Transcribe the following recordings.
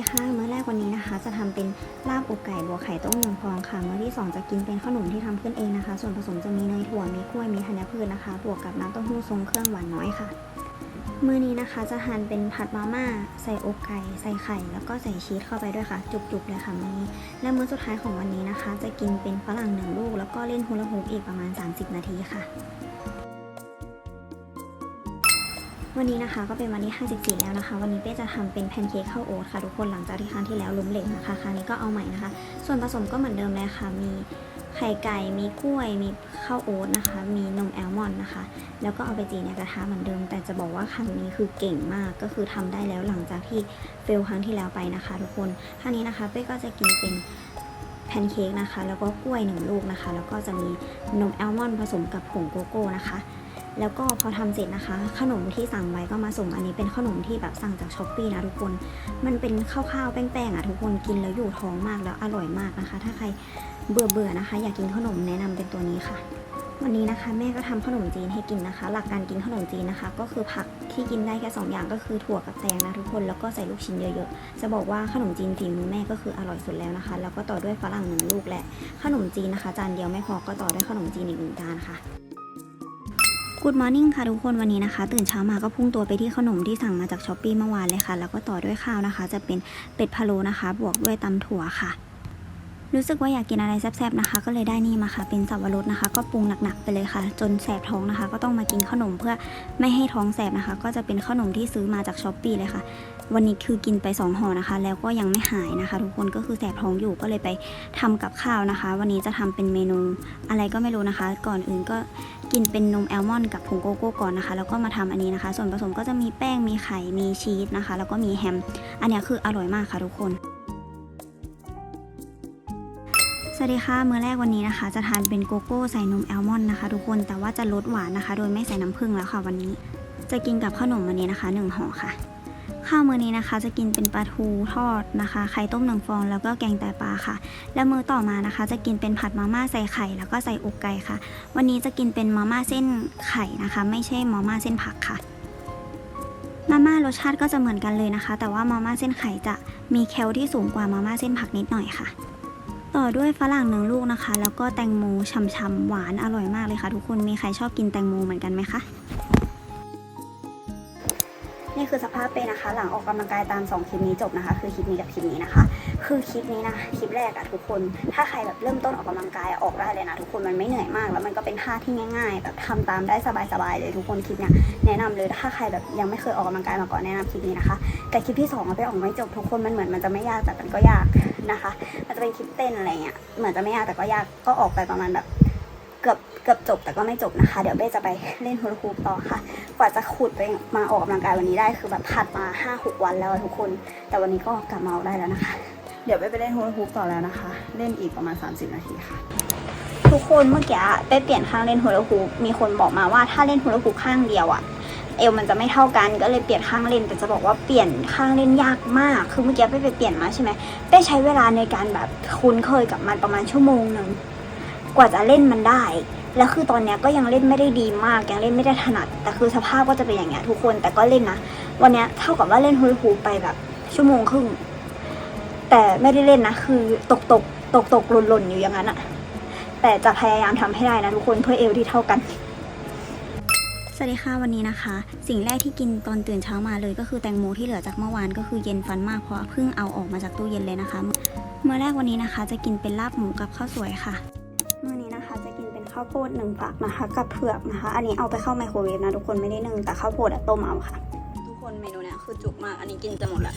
สวัสดีค่ะมื้อแรกวันนี้นะคะ จะทำเป็นลาบอกไก่บัวไข่ต้มยำฟองค่ะ มื้อที่สองจะกินเป็นขนมที่ทำขึ้นเองนะคะ ส่วนผสมจะมีเนยถั่วมีกล้วยมีธัญพืชนะคะ บวกกับน้ำเต้าหู้ทรงเครื่องหวานน้อยค่ะ มื้อนี้นะคะจะทานเป็นผัดมาม่าใส่อกไก่ใส่ไข่ แล้วก็ใส่ชีสเข้าไปด้วยค่ะ จุกๆเลยค่ะมื้อนี้ และมื้อสุดท้ายของวันนี้นะคะ จะกินเป็นฝรั่งหนึ่งลูก แล้วก็เล่นฮูลาฮูปอีกประมาณ 30 นาทีค่ะ วันนี้นะคะก็เป็นวันที่54 แล้วนะคะ วันนี้เป้จะทำเป็นแพนเค้กข้าวโอ๊ตค่ะ ทุกคนหลังจากที่ครั้งที่แล้วล้มเหลวนะคะครั้งนี้ก็เอาใหม่นะคะ ส่วนผสมก็เหมือนเดิมเลยค่ะ มีไข่ไก่มีกล้วย มีข้าวโอ๊ตนะคะ มีนมแอลมอนด์นะคะ แล้วก็เอาไปจีในกระทะเหมือนเดิม แต่จะบอกว่าครั้งนี้คือเก่งมากก็คือทำได้แล้วหลังจากที่เฟลครั้งที่แล้วไปนะคะ ทุกคนครั้งนี้นะคะเป้ก็จะกินเป็นแพนเค้กนะคะ แล้วก็กล้วยหนึ่งลูกนะคะ แล้วก็จะมีนมแอลมอนด์ผสมกับผงโกโก้นะคะ แล้วก็พอทำเสร็จนะคะ ขนมที่สั่งไว้ก็มาส่งอันนี้เป็นขนมที่แบบสั่งจากช้อปปี้นะทุกคน มันเป็นข้าวๆแป้งๆอะทุกคนกินแล้วอยู่ท้องมากแล้วอร่อยมากนะคะ ถ้าใครเบื่อเบื่อๆนะคะ อยากกินขนมแนะนำเป็นตัวนี้ค่ะ วันนี้นะคะ แม่ก็ทำขนมจีนให้กินนะคะ หลักการกินขนมจีนนะคะ ก็คือผักที่กินได้แค่สองอย่างก็คือถั่วกับแตงนะทุกคนแล้วก็ใส่ลูกชิ้นเยอะๆจะบอกว่าขนมจีนฝีมือแม่ก็คืออร่อยสุดแล้วนะคะ แล้วก็ต่อด้วยฝรั่งหนึ่งลูกและขนมจีนนะคะ จานเดียวไม่พอก็ต่อด้วยขนมจีนอีกหนึ่งจานค่ะ Good Morning ค่ะทุกคนวันนี้นะคะ ตื่นเช้ามาก็พุ่งตัวไปที่ขนมที่สั่งมาจากช้อปปีเมื่อวานเลยค่ะ แล้วก็ต่อด้วยข้าวนะคะ จะเป็นเป็ดพะโล้นะคะ บวกด้วยตำถั่วค่ะ รู้สึกว่าอยากกินอะไรแซ่บๆนะคะ ก็เลยได้นี่มาค่ะ เป็นสับปะรดนะคะ ก็ปรุงหนักๆไปเลยค่ะ จนแสบท้องนะคะ ก็ต้องมากินขนมเพื่อไม่ให้ท้องแสบนะคะ ก็จะเป็นขนมที่ซื้อมาจากช้อปปีเลยค่ะ วันนี้คือกินไปสองห่อนะคะ แล้วก็ยังไม่หายนะคะ ทุกคนก็คือแสบท้องอยู่ก็เลยไปทำกับข้าวนะคะ วันนี้จะทำเป็นเมนูอะไรก็ไม่รู้นะคะ ก่อนอื่นก็กินเป็นนมแอลมอนด์กับผงโกโก้ก่อนนะคะ แล้วก็มาทำอันนี้นะคะ ส่วนผสมก็จะมีแป้งมีไข่มีชีสนะคะ แล้วก็มีแฮม อันนี้คืออร่อยมากค่ะทุกคนสวัสดีค่ะมื้อแรกวันนี้นะคะ จะทานเป็นโกโก้ใส่นมแอลมอนด์นะคะ ทุกคนแต่ว่าจะลดหวานนะคะ โดยไม่ใส่น้ำผึ้งแล้วค่ะวันนี้ จะกินกับขนมวันนี้นะคะหนึ่งห่อค่ะ ข้าวมื้อนี้นะคะ จะกินเป็นปลาทูทอดนะคะ ไข่ต้มหนึ่งฟองแล้วก็แกงไตปลาค่ะ และมื้อต่อมานะคะ จะกินเป็นผัดมาม่าใส่ไข่แล้วก็ใส่อกไก่ค่ะ วันนี้จะกินเป็นมาม่าเส้นไข่นะคะ ไม่ใช่มาม่าเส้นผักค่ะมาม่ารสชาติก็จะเหมือนกันเลยนะคะ แต่ว่ามาม่าเส้นไข่จะมีแคลที่สูงกว่ามาม่าเส้นผักนิดหน่อยค่ะ ต่อด้วยฝรั่งหนึ่งลูกนะคะ แล้วก็แตงโมฉ่ำๆหวานอร่อยมากเลยค่ะ ทุกคนมีใครชอบกินแตงโมเหมือนกันไหมคะ นี่คือสภาพเป็นนะคะ หลังออกกำลังกายตาม 2คลิปนี้จบนะคะ คือคลิปนี้กับคลิปนี้นะคะ คือคลิปนี้นะคลิปแรกอะทุกคน ถ้าใครแบบเริ่มต้นออกกำลังกายออกได้เลยนะทุกคนมันไม่เหนื่อยมาก แล้วมันก็เป็นท่าที่ง่ายๆแบบทำตามได้สบายๆเลยทุกคนคลิปเนี้ยแนะนำเลยถ้าใครแบบยังไม่เคยออกกำลังกายมาก่อนแนะนำคลิปนี้นะคะ แต่คลิปที่สองอะไปออกไม่จบทุกคนมันเหมือนมันจะไม่ยากแต่มันก็ยากนะคะมันจะเป็นคลิปเต้นอะไรเงี้ยเหมือนจะไม่ยากแต่ก็ยากก็ออกไปประมาณแบบ เกือบเกือบจบแต่ก็ไม่จบนะคะ เดี๋ยวเบ้จะไปเล่นฮูลาฮูปต่อค่ะ กว่าจะขุดไปมาออกกำลังกายวันนี้ได้คือแบบผัดมา5้าหกวันแล้วอะทุกคน แต่วันนี้ก็กลับมาออกได้แล้วนะคะ เดี๋ยวเบ้ไปเล่นฮูลาฮูปต่อแล้วนะคะ เล่นอีกประมาณ 30 นาทีค่ะ ทุกคนเมื่อกี้เป้เปลี่ยนข้างเล่นฮูลาฮูปมีคนบอกมาว่าถ้าเล่นฮูลาฮูปข้างเดียวอะเอวมันจะไม่เท่ากันก็เลยเปลี่ยนข้างเล่นแต่จะบอกว่าเปลี่ยนข้างเล่นยากมาก คือเมื่อกี้เป้ไปเปลี่ยนมาใช่ไหมเป้ใช้เวลาในการแบบคุ้นเคยกับมันประมาณชั่วโมงหนึ่ง กว่าจะเล่นมันได้ แล้วคือตอนเนี้ยก็ยังเล่นไม่ได้ดีมาก ยังเล่นไม่ได้ถนัด แต่คือสภาพก็จะเป็นอย่างเงี้ยทุกคน แต่ก็เล่นนะ วันเนี้ยเท่ากับว่าเล่นฮูลฮูไปแบบ ชั่วโมงครึ่ง แต่ไม่ได้เล่นนะ คือตกตกตกตกหล่นหล่นอยู่อย่างนั้นอะแต่จะพยายามทำให้ได้นะทุกคนเพื่อเอวที่เท่ากัน สวัสดีค่ะวันนี้นะคะ สิ่งแรกที่กินตอนตื่นเช้ามาเลยก็คือแตงโมที่เหลือจากเมื่อวานก็คือเย็นฟันมากเพราะเพิ่งเอาออกมาจากตู้เย็นเลยนะคะ เมื่อแรกวันนี้นะคะ จะกินเป็นลาบหมูกับข้าวสวยค่ะ ข้าวโพดหนึ่งฝักนะคะ กับเผือกนะคะ อันนี้เอาไปเข้าไมโครเวฟนะทุกคนไม่ได้นึ่งแต่ข้าวโพดต้มเอาค่ะ ทุกคนเมนูเนี้ยคือจุกมาก อันนี้กินจะหมดละ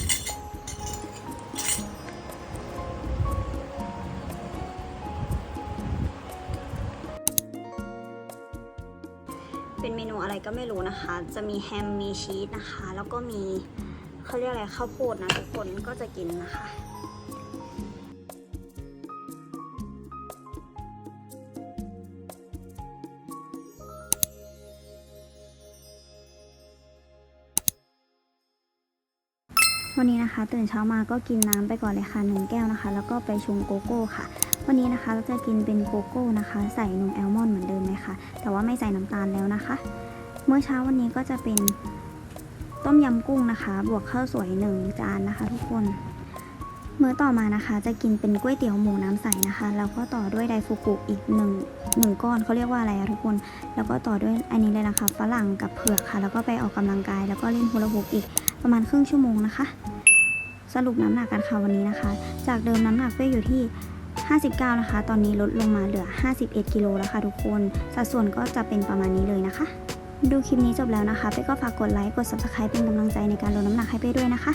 เป็นเมนูอะไรก็ไม่รู้นะคะ จะมีแฮม มีชีสนะคะ แล้วก็มีเขาเรียกอะไรข้าวโพดนะทุกคนก็จะกินนะคะ วันนี้นะคะ ตื่นเช้ามาก็กินน้ำไปก่อนเลยค่ะหนึ่งแก้วนะคะ แล้วก็ไปชงโกโก้ค่ะ วันนี้นะคะเราจะกินเป็นโกโก้นะคะ ใส่นมแอลมอนด์เหมือนเดิมเลยค่ะ แต่ว่าไม่ใส่น้ำตาลแล้วนะคะ เมื่อเช้าวันนี้ก็จะเป็นต้มยำกุ้งนะคะ บวกข้าวสวยหนึ่งจานนะคะ ทุกคน มื้อต่อมานะคะจะกินเป็นก๋วยเตี๋ยวหมูน้ำใสนะคะแล้วก็ต่อด้วยไดฟูกุอีกหนึ่งหนึ่งก้อนเขาเรียกว่าอะไรอะทุกคน แล้วก็ต่อด้วยอันนี้เลยนะคะฝรั่งกับเผือกค่ะ แล้วก็ไปออกกำลังกาย แล้วก็เล่นฮูลาฮูปอีกประมาณครึ่งชั่วโมงนะคะ สรุปน้ำหนักกันค่ะวันนี้นะคะ จากเดิมน้ำหนักเป้อยู่ที่ 59 นะคะ ตอนนี้ลดลงมาเหลือ 51 กิโลแล้วค่ะทุกคน สัดส่วนก็จะเป็นประมาณนี้เลยนะคะ ดูคลิปนี้จบแล้วนะคะเป้ก็ฝากกดไลค์กด subscribe เป็นกำลังใจในการลดน้ำหนักให้เป้ด้วยนะคะ